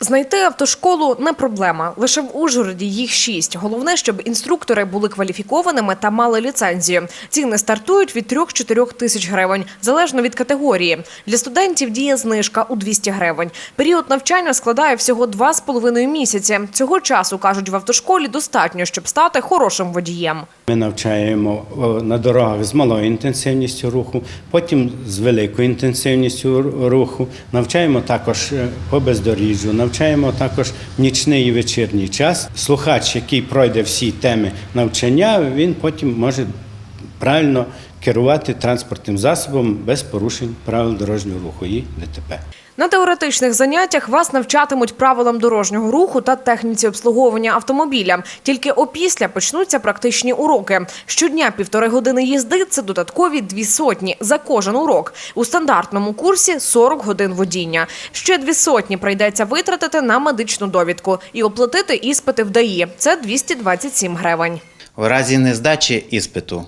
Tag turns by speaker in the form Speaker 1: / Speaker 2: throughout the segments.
Speaker 1: Знайти автошколу не проблема. Лише в Ужгороді їх шість. Головне, щоб інструктори були кваліфікованими та мали ліцензію. Ціни стартують від 3-4 тисяч гривень, залежно від категорії. Для студентів діє знижка у 200 гривень. Період навчання складає всього 2,5 місяці. Цього часу, кажуть, в автошколі достатньо, щоб стати хорошим водієм.
Speaker 2: Ми навчаємо на дорогах з малою інтенсивністю руху, потім з великою інтенсивністю руху. Навчаємо також е, по бездоріжжю, навчаємо також нічний і вечірній час. Слухач, який пройде всі теми навчання, він потім може правильно керувати транспортним засобом без порушень правил дорожнього руху і ДТП.
Speaker 1: На теоретичних заняттях вас навчатимуть правилам дорожнього руху та техніці обслуговування автомобіля. Тільки опісля почнуться практичні уроки. Щодня півтори години їзди – це додаткові дві сотні за кожен урок. У стандартному курсі 40 годин водіння. Ще дві сотні прийдеться витратити на медичну довідку і оплатити іспити в ДАІ. Це 227 гривень.
Speaker 3: В разі нездачі іспиту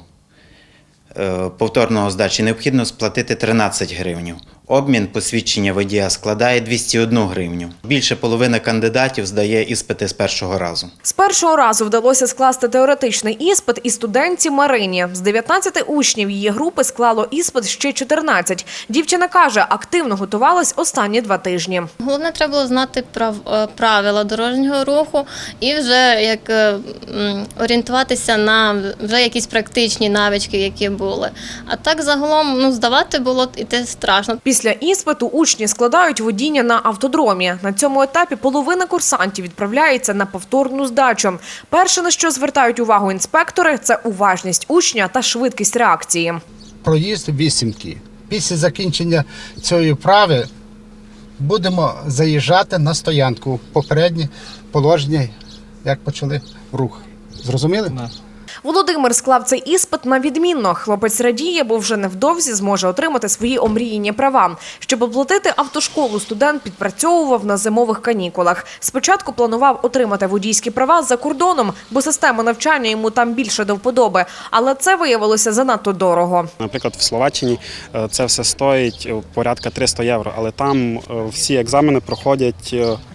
Speaker 3: е, повторного здачі необхідно сплатити 13 гривень. Обмін посвідчення водія складає 201 гривню. Більше половини кандидатів здає іспити з першого разу.
Speaker 1: З першого разу вдалося скласти теоретичний іспит і студентці Марині. З 19 учнів її групи склало іспит ще 14. Дівчина каже, активно готувалась останні два тижні.
Speaker 4: Головне, треба було знати прав, е, правила дорожнього руху і вже як е, орієнтуватися на вже якісь практичні навички, які були. А так загалом ну, здавати було іти страшно.
Speaker 1: Після іспиту учні складають водіння на автодромі. На цьому етапі половина курсантів відправляється на повторну здачу. Перше, на що звертають увагу інспектори, це уважність учня та швидкість реакції.
Speaker 5: проїзд вісімки. Після закінчення цієї вправи будемо заїжджати на стоянку. Попереднє положення, як почали рух. Зрозуміли?
Speaker 1: Володимир склав цей іспит на відмінно. Хлопець радіє, бо вже невдовзі зможе отримати свої омріяні права. Щоб оплатити автошколу, студент підпрацьовував на зимових канікулах. Спочатку планував отримати водійські права за кордоном, бо система навчання йому там більше до вподоби. Але це виявилося занадто дорого.
Speaker 6: Наприклад, в Словаччині е, це все стоїть е, порядка 300 євро, але там е, всі екзамени проходять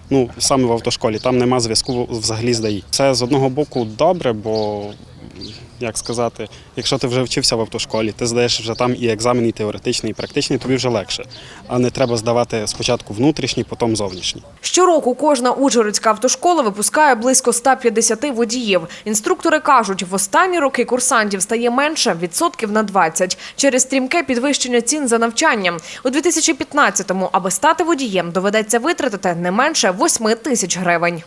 Speaker 6: ну, саме в автошколі, там нема зв'язку взагалі з ДАІ. Це з одного боку добре, бо як сказати, якщо ти вже вчився в автошколі, ти здаєш вже там і екзамен, і теоретичний, і практичний, тобі вже легше. А не треба здавати спочатку внутрішній, потім зовнішній.
Speaker 1: Щороку кожна Ужгородська автошкола випускає близько 150 водіїв. Інструктори кажуть, в останні роки курсантів стає менше відсотків на 20 через стрімке підвищення цін за навчанням. У 2015-му, аби стати водієм, доведеться витратити не менше 8 тисяч гривень.